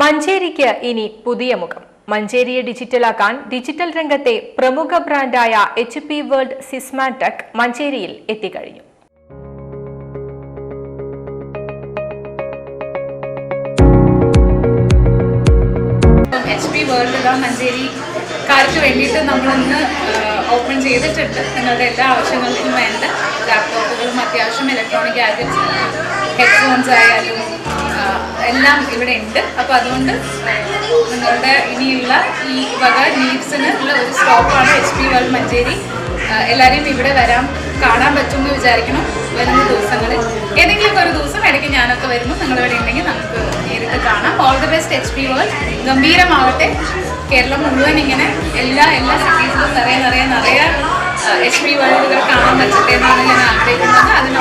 മഞ്ചേരിക്ക് ഇനി പുതിയ മുഖം. മഞ്ചേരിയെ ഡിജിറ്റലാക്കാൻ ഡിജിറ്റൽ രംഗത്തെ പ്രമുഖ ബ്രാൻഡായ എച്ച് പി വേൾഡ് സിസ്മാടെക് മഞ്ചേരിയിൽ എത്തിക്കഴിഞ്ഞു. എച്ച് പി വേൾഡ് മഞ്ചേരിക്കാർക്ക് വേണ്ടിയിട്ട് നമ്മളിന്ന് ഓപ്പൺ ചെയ്തിട്ടുണ്ട്. നിങ്ങളുടെ എല്ലാ ആവശ്യങ്ങൾക്കും വേണ്ട ലാപ്ടോപ്പുകളും അത്യാവശ്യം ഇലക്ട്രോണിക് ഗാഡ്ജറ്റ്സ് ഹെഡ്ഫോൺസ് ആയാലും എല്ലാം ഇവിടെ ഉണ്ട് അപ്പോൾ അതുകൊണ്ട് നിങ്ങളുടെ ഇനിയുള്ള ഈ വക നീഡ്സിന് ഉള്ള ഒരു സ്റ്റോപ്പാണ് എച്ച് പി വേൾഡ് മഞ്ചേരി. എല്ലാവരെയും ഇവിടെ വരാൻ കാണാൻ പറ്റുമെന്ന് വിചാരിക്കണം. വരുന്ന ദിവസങ്ങളിൽ. ഏതെങ്കിലും ഒരു ദിവസം ഇടയ്ക്ക് ഞാനൊക്കെ വരുന്നു. നിങ്ങളിവിടെ ഉണ്ടെങ്കിൽ നമുക്ക് നേരിട്ട് കാണാം. All the best H P world ഗംഭീരമാവട്ടെ. Keralam മുഴുവൻ ഇങ്ങനെ എല്ലാ എല്ലാ സിറ്റീസിലും നിറയെ നിറയെ നിറയെ എച്ച് പി വേൾഡുകൾ കാണാൻ പറ്റട്ടെ എന്നാണ് ഞാൻ ആഗ്രഹിക്കുന്നത്. അതിന്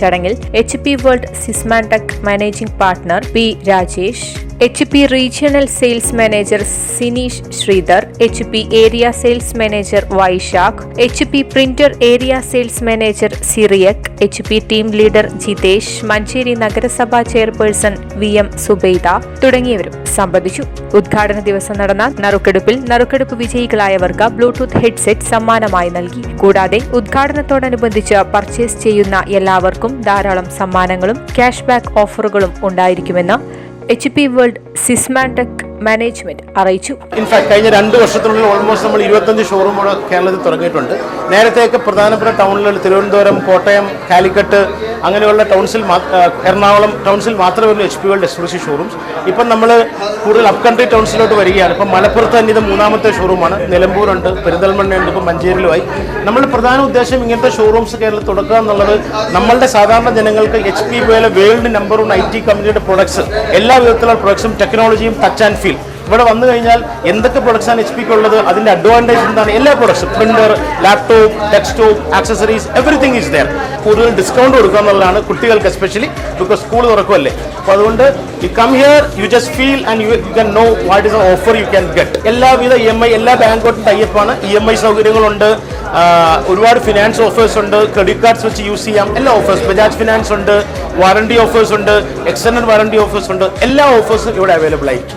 ചടങ്ങിൽ H P world Sysmantech managing partner P Rajesh H P regional sales manager Sineesh Sreedhar H P area sales manager Vaisakh H P printer area sales manager Cyriac H P team leader Jithesh Manjeri നഗരസഭാ chairperson V M Subaida തുടങ്ങിയവരും സംബന്ധിച്ചു. ഉദ്ഘാടന ദിവസം നടന്ന നറുക്കെടുപ്പിൽ നറുക്കെടുപ്പ് വിജയികളായവർക്ക് Bluetooth headset സമ്മാനമായി നൽകി. കൂടാതെ ഉദ്ഘാടനത്തോടനുബന്ധിച്ച് പർച്ചേസ് ചെയ്യുന്ന എല്ലാവർക്കും ധാരാളം സമ്മാനങ്ങളും ക്യാഷ് ബാക്ക് ഓഫറുകളും ഉണ്ടായിരിക്കുമെന്ന് H P world Sysmatech management അറിയിച്ചു. ഇൻഫാക്ട് കഴിഞ്ഞ രണ്ട് വർഷത്തിനുള്ളിൽ ഓൾമോസ്റ്റ് നമ്മൾ ഇരുപത്തഞ്ച് ഷോറൂമുകൾ കേരളത്തിൽ തുടങ്ങിയിട്ടുണ്ട്. നേരത്തെയൊക്കെ പ്രധാനപ്പെട്ട ടൗണിലുള്ള തിരുവനന്തപുരം കോട്ടയം കാലിക്കട്ട് അങ്ങനെയുള്ള ടൗൺസിൽ എറണാകുളം ടൗൺസിൽ മാത്രമേ ഉള്ളൂ H P world exclusive showrooms ഇപ്പം നമ്മൾ കൂടുതൽ അപ് കൺട്രി ടൗൺസിലോട്ട് വരികയാണ്. ഇപ്പം മലപ്പുറത്ത് തന്നെ ഇത് മൂന്നാമത്തെ ഷോറൂമാണ് നിലമ്പൂരുണ്ട് പെരിന്തൽമണ്ണയുണ്ട് ഇപ്പം മഞ്ചേരിയിലുമായി. നമ്മൾ പ്രധാന ഉദ്ദേശം ഇങ്ങനത്തെ ഷോറൂംസ് കേരളത്തിൽ തുടക്കുക എന്നുള്ളത് നമ്മളുടെ സാധാരണ ജനങ്ങൾക്ക് H P world number one I T കമ്പനിയുടെ പ്രൊഡക്ട്സ് എല്ലാ വിധത്തിലുള്ള പ്രൊഡക്ട്സും ടെക്നോളജിയും ടച്ച് ആൻഡ് ഫീൽ ഇവിടെ വന്നു കഴിഞ്ഞാൽ എന്തൊക്കെ പ്രൊഡക്ട്സ് ആണ് എച്ച് പിക്ക് ഉള്ളത് അതിന്റെ അഡ്വാന്റേജ് എന്താണ്? എല്ലാ പ്രൊഡക്ട്സും printer laptop desktop accessories everything is there കൂടുതൽ ഡിസ്കൗണ്ട് കൊടുക്കുക എന്നുള്ളതാണ് കുട്ടികൾക്ക് എസ്പെഷ്യലി ബിക്കോസ് സ്കൂൾ തുറക്കുമല്ലേ അപ്പോൾ അതുകൊണ്ട് you come here you just feel and you you can know what is a offer you can get എല്ലാവിധ ഇ എം ഐ എല്ലാ ബാങ്കോട്ടും ടൈപ്പാണ് ഇ എം ഐ സൗകര്യങ്ങളുണ്ട്. ഒരുപാട് ഫിനാൻസ് ഓഫേഴ്സ് ഉണ്ട്. ക്രെഡിറ്റ് കാർഡ്സ് വെച്ച് യൂസ് ചെയ്യാം. എല്ലാ ഓഫേഴ്സ് ബജാജ് ഫിനാൻസ് ഉണ്ട് വാറണ്ടി ഓഫേഴ്സ് ഉണ്ട് എക്സ്റ്റൻഡ് വാറണ്ടി ഓഫേഴ്സ് ഉണ്ട്. എല്ലാ ഓഫേഴ്സും ഇവിടെ അവൈലബിൾ ആയിരിക്കും.